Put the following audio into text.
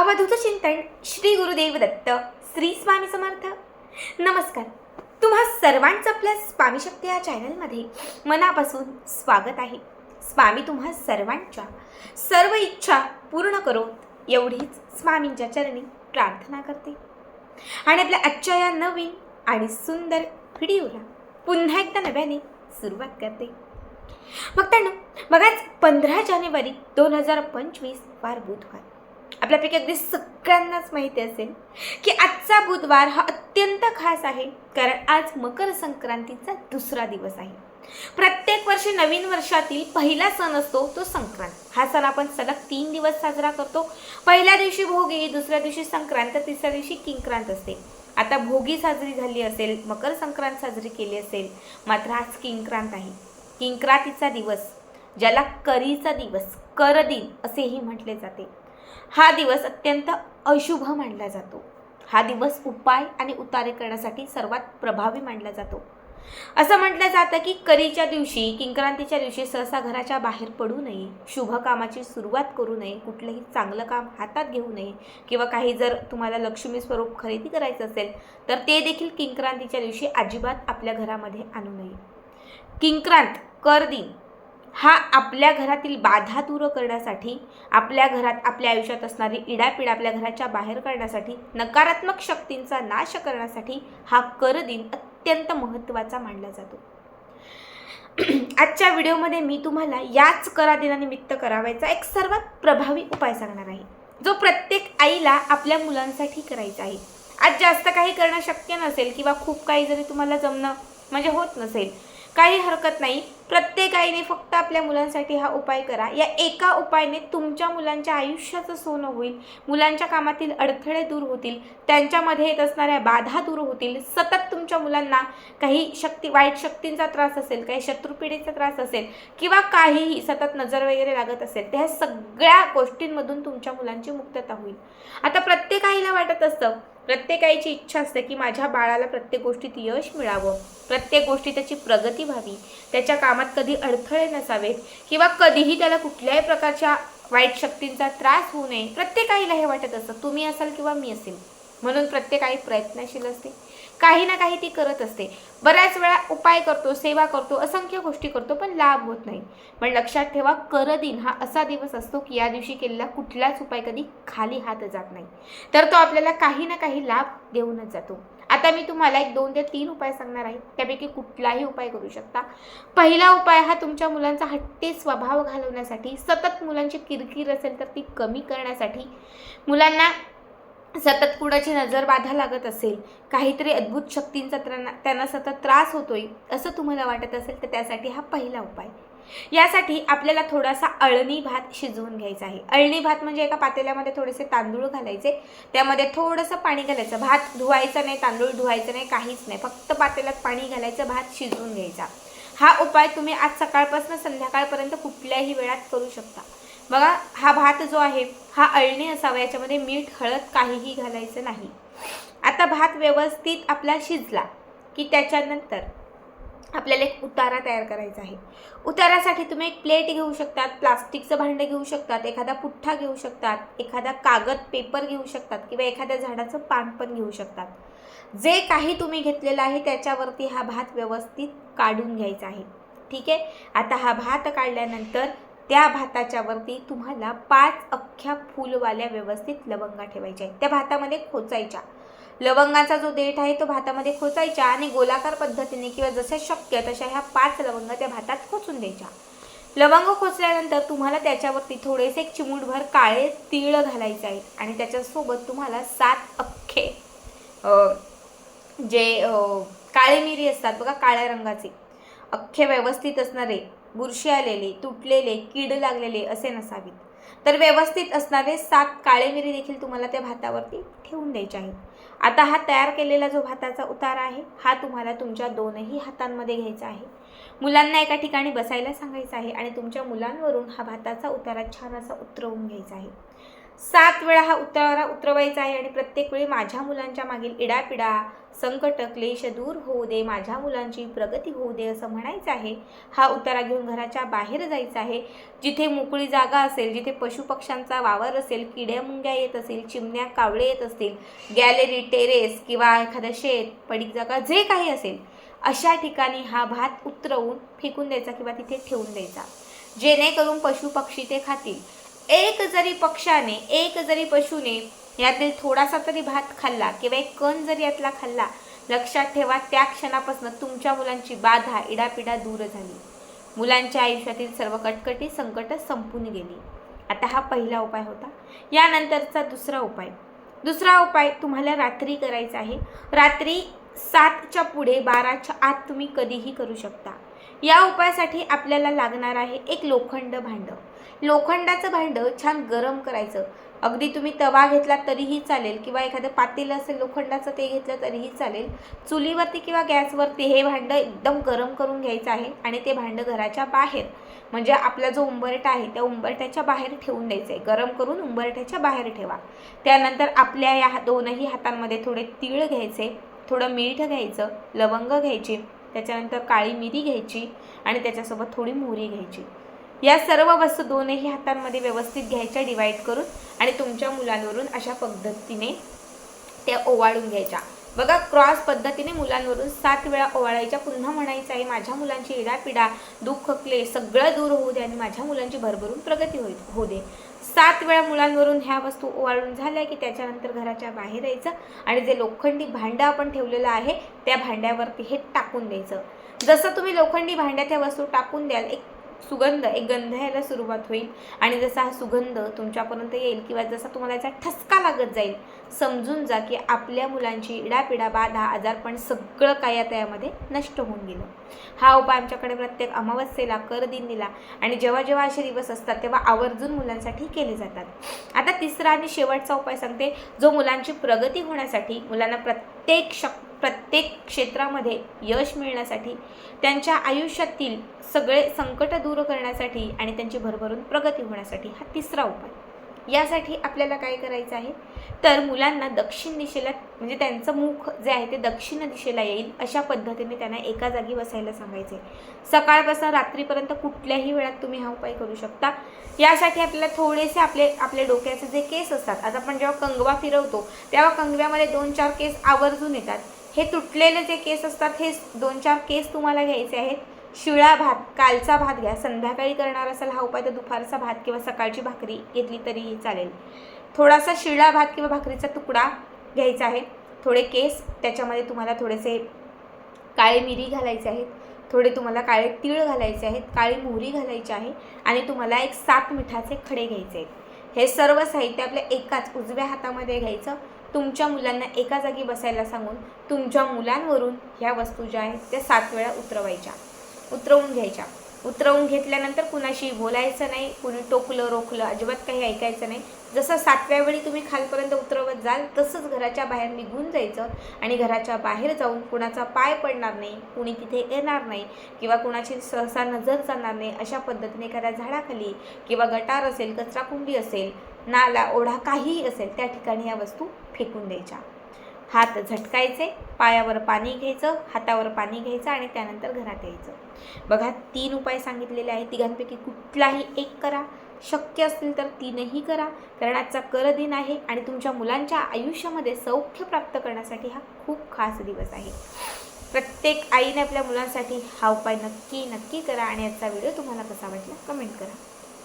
अवधूत चिंतन श्री गुरुदेव दत्त श्री स्वामी समर्थ. नमस्कार. तुम्हा सर्वांचं आपल्या स्वामी शक्ती या चॅनलमध्ये मनापासून स्वागत आहे. स्वामी तुम्हा सर्वांच्या सर्व इच्छा पूर्ण करोत एवढीच स्वामींच्या चरणी प्रार्थना करते. आणि आपल्या आजच्या या नवीन आणि सुंदर व्हिडिओला पुन्हा एकदा नव्याने सुरुवात करते. मग भक्तांनो बघाच पंधरा जानेवारी दोन हजार पंचवीस वार बुधवार. आपल्यापैकी अगदी सगळ्यांनाच माहिती असेल की आजचा बुधवार हा अत्यंत खास आहे कारण आज मकर संक्रांतीचा दुसरा दिवस आहे. प्रत्येक वर्षी नवीन वर्षातील पहिला सण असतो तो संक्रांत. हा सण आपण सलग तीन दिवस साजरा करतो. पहिल्या दिवशी भोगी दुसऱ्या दिवशी संक्रांत तर तिसऱ्या दिवशी किंक्रांत असते. आता भोगी साजरी झाली असेल मकर संक्रांत साजरी केली असेल मात्र आज किंक्रांत आहे. किंक्रांतीचा दिवस ज्याला करीचा दिवस कर दिन असेही म्हटले जाते. हा दिवस अत्यंत अशुभ मानला जातो. हा दिवस उपाय आणि उतारे करण्यासाठी सर्वात प्रभावी मानला जातो. असं म्हटलं जातं की करीच्या दिवशी किंक्रांतीच्या दिवशी सहसा घराच्या बाहेर पडू नये शुभ कामाची सुरुवात करू नये कुठलंही चांगलं काम हातात घेऊ नये किंवा काही जर तुम्हाला लक्ष्मी स्वरूप खरेदी करायचं असेल तर ते देखील किंक्रांतीच्या दिवशी अजिबात आपल्या घरामध्ये आणू नये. किंक्रांत कर दिन हा आपल्या घरातील बाधा दूर करण्यासाठी आपल्या घरात आपल्या आयुष्यात असणारी इडापिडा आपल्या घराच्या बाहेर करण्यासाठी नकारात्मक शक्तींचा नाश करण्यासाठी हा कर दिन अत्यंत महत्त्वाचा मानला जातो. आजच्या व्हिडिओमध्ये मी तुम्हाला याच करा दिनानिमित्त करावायचा एक सर्वात प्रभावी उपाय सांगणार आहे. जो प्रत्येक आईला आपल्या मुलांसाठी करायचा आहे. आज जास्त काही करणं शक्य नसेल किंवा खूप काही जरी तुम्हाला जमणं म्हणजे होत नसेल काही हरकत नाही प्रत्येक आईने फक्त आपल्या मुलांसाठी हा उपाय करा. या एका उपायाने तुमच्या मुलांच्या आयुष्याचं सोनं होईल. मुलांच्या कामातील अडथळे दूर होतील. त्यांच्यामध्ये येत असणाऱ्या बाधा दूर होतील. सतत तुमच्या मुलांना काही शक्ती वाईट शक्तींचा त्रास असेल काही शत्रुपिढीचा त्रास असेल किंवा काहीही सतत नजर वगैरे लागत असेल त्या सगळ्या गोष्टींमधून तुमच्या मुलांची मुक्तता होईल. आता प्रत्येक आईला वाटत असतं प्रत्येकाईची इच्छा असते की माझ्या बाळाला प्रत्येक गोष्टीत यश मिळावं. प्रत्येक गोष्टी त्याची प्रगती व्हावी. त्याच्या कामात कधी अडथळे नसावेत किंवा कधीही त्याला कुठल्याही प्रकारच्या वाईट शक्तींचा त्रास होऊ नये. प्रत्येकाईला हे वाटत असतं तुम्ही असाल किंवा मी असेल. म्हणून प्रत्येक आई प्रयत्नशील असते. काही ना काही ती करत असते. बऱ्याच वेळा उपाय करतो सेवा करतो असंख्य गोष्टी करतो पण लाभ होत नाही. पण लक्षात ठेवा कर दिन हा असा दिवस असतो की या दिवशी केलेला कुठलाच उपाय कधी खाली हात जात नाही. तर तो आपल्याला काही ना काही लाभ देऊनच जातो. आता मी तुम्हाला एक दोन ते तीन उपाय सांगणार आहे. त्यापैकी कुठलाही उपाय करू शकता. पहिला उपाय हा तुमच्या मुलांचा हट्टे स्वभाव घालवण्यासाठी सतत मुलांची किरकिर असेल तर ती कमी करण्यासाठी मुलांना सतत कुणाची नजर बाधा लागत असेल काहीतरी अद्भुत शक्तींचा त्यांना त्यांना सतत त्रास होतोय असं तुम्हाला वाटत असेल तर त्यासाठी हा पहिला उपाय. यासाठी आपल्याला थोडासा अळणी भात शिजवून घ्यायचा आहे. अळणी भात म्हणजे एका पातेल्यामध्ये थोडेसे तांदूळ घालायचे. त्यामध्ये थोडंसं पाणी घालायचं. भात धुवायचं नाही तांदूळ धुवायचं नाही काहीच नाही. फक्त पातेल्यात पाणी घालायचं भात शिजवून घ्यायचा. हा उपाय तुम्ही आज सकाळपासून संध्याकाळपर्यंत कुठल्याही वेळात करू शकता. बघा हा भात जो आहे हा अळणी असावा याच्यामध्ये मीठ हळद काहीही घालायचं नाही. आता भात व्यवस्थित आपला शिजला की त्याच्यानंतर आपल्याला एक उतारा तयार करायचा आहे. उतारासाठी तुम्ही एक प्लेट घेऊ शकतात प्लास्टिकचं भांडं घेऊ शकतात एखादा पुठ्ठा घेऊ शकतात एखादा कागद पेपर घेऊ शकतात किंवा एखाद्या झाडाचं पान पण घेऊ शकतात. जे काही तुम्ही घेतलेलं आहे त्याच्यावरती हा भात व्यवस्थित काढून घ्यायचा आहे. ठीक आहे? आता हा भात काढल्यानंतर त्या भाताच्या वरती तुम्हाला पाच अख्ख्या फुलवाल्या व्यवस्थित लवंगा ठेवायच्या आहेत. त्या भातामध्ये खोचायच्या. लवंगाचा जो देठ आहे तो भातामध्ये खोचायच्या आणि गोलाकार पद्धतीने किंवा जसे शक्य तशा ह्या पाच लवंगा त्या भातात खोचून द्यायच्या. लवंग खोचल्यानंतर तुम्हाला त्याच्यावरती थोडेसे चिमूटभर काळे तीळ घालायचे आहेत आणि त्याच्यासोबत तुम्हाला सात अख्खे जे काळे मिरी असतात बघा काळ्या रंगाचे अख्खे व्यवस्थित असणारे बुरशी आलेले तुटलेले कीड लागलेले असे नसावीत. तर व्यवस्थित असणारे सात काळे मिरी देखील तुम्हाला त्या भातावरती ठेवून द्यायचे आहेत. आता हा तयार केलेला जो भाताचा उतारा आहे हा तुम्हाला तुमच्या दोनही हातांमध्ये घ्यायचा आहे. मुलांना एका ठिकाणी बसायला सांगायचं आहे आणि तुमच्या मुलांवरून हा भाताचा उतारा छान असा उतरवून घ्यायचा आहे. सात वेळा हा उतारा उतरवायचा आहे आणि प्रत्येक वेळी माझ्या मुलांच्या मागील इडापिडा संकट क्लेश दूर होऊ दे माझ्या मुलांची प्रगती होऊ दे असं म्हणायचं आहे. हा उतारा घेऊन घराच्या बाहेर जायचा आहे. जिथे मोकळी जागा असेल जिथे पशुपक्ष्यांचा वावर असेल किड्या मुंग्या येत असेल चिमण्या कावळे येत असतील गॅलरी टेरेस किंवा एखादं शेत पडीक जागा जे काही असेल अशा ठिकाणी हा भात उतरवून फेकून द्यायचा किंवा तिथे ठेवून द्यायचा. जेणेकरून पशुपक्षी ते खातील. एक जरी पक्षाने एक जरी पशुने यातील थोडासा तरी भात खाल्ला किंवा एक कण जरी यातला खाल्ला लक्षात ठेवा त्या क्षणापासून तुमच्या मुलांची बाधा इडापिडा दूर झाली. मुलांच्या आयुष्यातील सर्व कटकटी संकट संपून गेली. आता हा पहिला उपाय होता. यानंतरचा दुसरा उपाय. दुसरा उपाय तुम्हाला रात्री करायचा आहे. रात्री सातच्या पुढे बाराच्या आत तुम्ही कधीही करू शकता. या उपायासाठी आपल्याला लागणार आहे एक लोखंड भांडं. लोखंडाचं भांडं छान गरम करायचं. अगदी तुम्ही तवा घेतला तरीही चालेल किंवा एखादं पातेलं असेल लोखंडाचं ते घेतलं तरीही चालेल. चुलीवरती किंवा गॅसवरती हे भांडं एकदम गरम करून घ्यायचं आहे आणि ते भांडं घराच्या बाहेर म्हणजे आपला जो उंबरटा आहे त्या उंबरट्याच्या बाहेर ठेवून द्यायचं आहे. गरम करून उंबरठ्याच्या बाहेर ठेवा. त्यानंतर आपल्या या दोनही हातांमध्ये थोडे तीळ घ्यायचे थोडं मीठ घ्यायचं लवंग घ्यायची त्याच्यानंतर काळी मिरी घ्यायची आणि त्याच्यासोबत थोडी मोहरी घ्यायची. या सर्व वस्तू दोनही हातांमध्ये व्यवस्थित घ्यायच्या डिवाईड करून आणि तुमच्या मुलांवरून अशा पद्धतीने त्या ओवाळून घ्यायच्या. बघा क्रॉस पद्धतीने मुलांवरून सात वेळा ओवाळायच्या. पुन्हा म्हणायचं आहे माझ्या मुलांची इडापिडा दुःख क्लेश सगळं दूर होऊ दे आणि माझ्या मुलांची भरभरून प्रगती होईल होऊ दे. सात वेळा मुलांवरून ह्या वस्तू ओवाळून झाल्या की त्याच्यानंतर घराच्या बाहेर यायचं आणि जे लोखंडी भांडं आपण ठेवलेलं आहे त्या भांड्यावरती हे टाकून द्यायचं. जसं तुम्ही लोखंडी भांड्यात ह्या वस्तू टाकून द्याल एक सुगंध एक गंध यायला सुरुवात होईल. आणि जसा हा सुगंध तुमच्यापर्यंत येईल किंवा जसा तुम्हाला याचा ठसका लागत जाईल समजून जा की आपल्या मुलांची इडापिडा बाधा आजारपण सगळं काय आता यामध्ये नष्ट होऊन गेलं. हा उपाय आमच्याकडे प्रत्येक अमावस्येला कर करदिनीला आणि जेव्हा जेव्हा असे दिवस असतात तेव्हा आवर्जून मुलांसाठी केले जातात. आता तिसरा आणि शेवटचा उपाय सांगते जो मुलांची प्रगती होण्यासाठी मुलांना प्रत्येक शक्ती प्रत्येक क्षेत्रामध्ये यश मिळण्यासाठी त्यांच्या आयुष्यातील सगळे संकट दूर करण्यासाठी आणि त्यांची भरभरून प्रगती होण्यासाठी हा तिसरा उपाय. यासाठी आपल्याला काय करायचं आहे? तर मुलांना दक्षिण दिशेला म्हणजे त्यांचं मुख जे आहे ते दक्षिण दिशेला येईल अशा पद्धतीने त्यांना एका जागी बसायला सांगायचे सकाळपासून रात्रीपर्यंत कुठल्याही वेळात तुम्ही हा उपाय करू शकता. यासाठी आपल्याला थोडेसे आपले आपले डोक्याचे जे केस असतात आता आपण जेव्हा कंगवा फिरवतो तेव्हा कंगव्यामध्ये दोन चार केस आवर्जून येतात. हे तुटलेले जे केस असतात हे दोन चार केस तुम्हाला घ्यायचे आहेत. शिळा भात कालचा भात घ्या. संध्याकाळी करणार असाल हा उपाय तर दुपारचा भात किंवा सकाळची भाकरी घेतली तरीही चालेल. थोडासा शिळा भात किंवा भाकरीचा तुकडा घ्यायचा आहे. थोडे केस त्याच्यामध्ये तुम्हाला थोडेसे काळे मिरी घालायचे आहेत. थोडे तुम्हाला काळे तीळ घालायचे आहेत. काळी मोहरी घालायची आहे. आणि तुम्हाला एक सात मिठाचे खडे घ्यायचे आहेत. हे सर्व साहित्य आपल्या एकाच उजव्या हातामध्ये घ्यायचं. तुमच्या मुलांना एका जागी बसायला सांगून तुमच्या मुलांवरून ह्या वस्तू ज्या आहेत त्या सात वेळा उतरवायच्या. उतरवून घ्यायच्या. उतरवून घेतल्यानंतर कुणाशी बोलायचं नाही कुणी टोकलं रोखलं अजिबात काही ऐकायचं नाही. जसं सातव्या वेळी तुम्ही खालपर्यंत उतरवत जाल तसंच घराच्या बाहेर निघून जायचं आणि घराच्या बाहेर जाऊन कुणाचा पाय पडणार नाही कुणी तिथे येणार नाही किंवा कुणाची सहसा नजर जाणार नाही अशा पद्धतीने एखाद्या झाडाखाली किंवा गटार असेल कचराकुंडी असेल नाला ओढा काहीही असेल त्या ठिकाणी या वस्तू फेकून द्यायच्या. हात झटकायचे पायावर पाणी घ्यायचं हातावर पाणी घ्यायचं आणि त्यानंतर घरात यायचं. बघा तीन उपाय सांगितलेले आहेत. तिघांपैकी कुठलाही एक करा. शक्य असतील तर तीनही करा. कारण आजचा कर दिन आहे आणि तुमच्या मुलांच्या आयुष्यामध्ये सौख्य प्राप्त करण्यासाठी हा खूप खास दिवस आहे. प्रत्येक आईने आपल्या मुलांसाठी हा उपाय नक्की नक्की करा आणि आजचा व्हिडिओ तुम्हाला कसा वाटला कमेंट करा.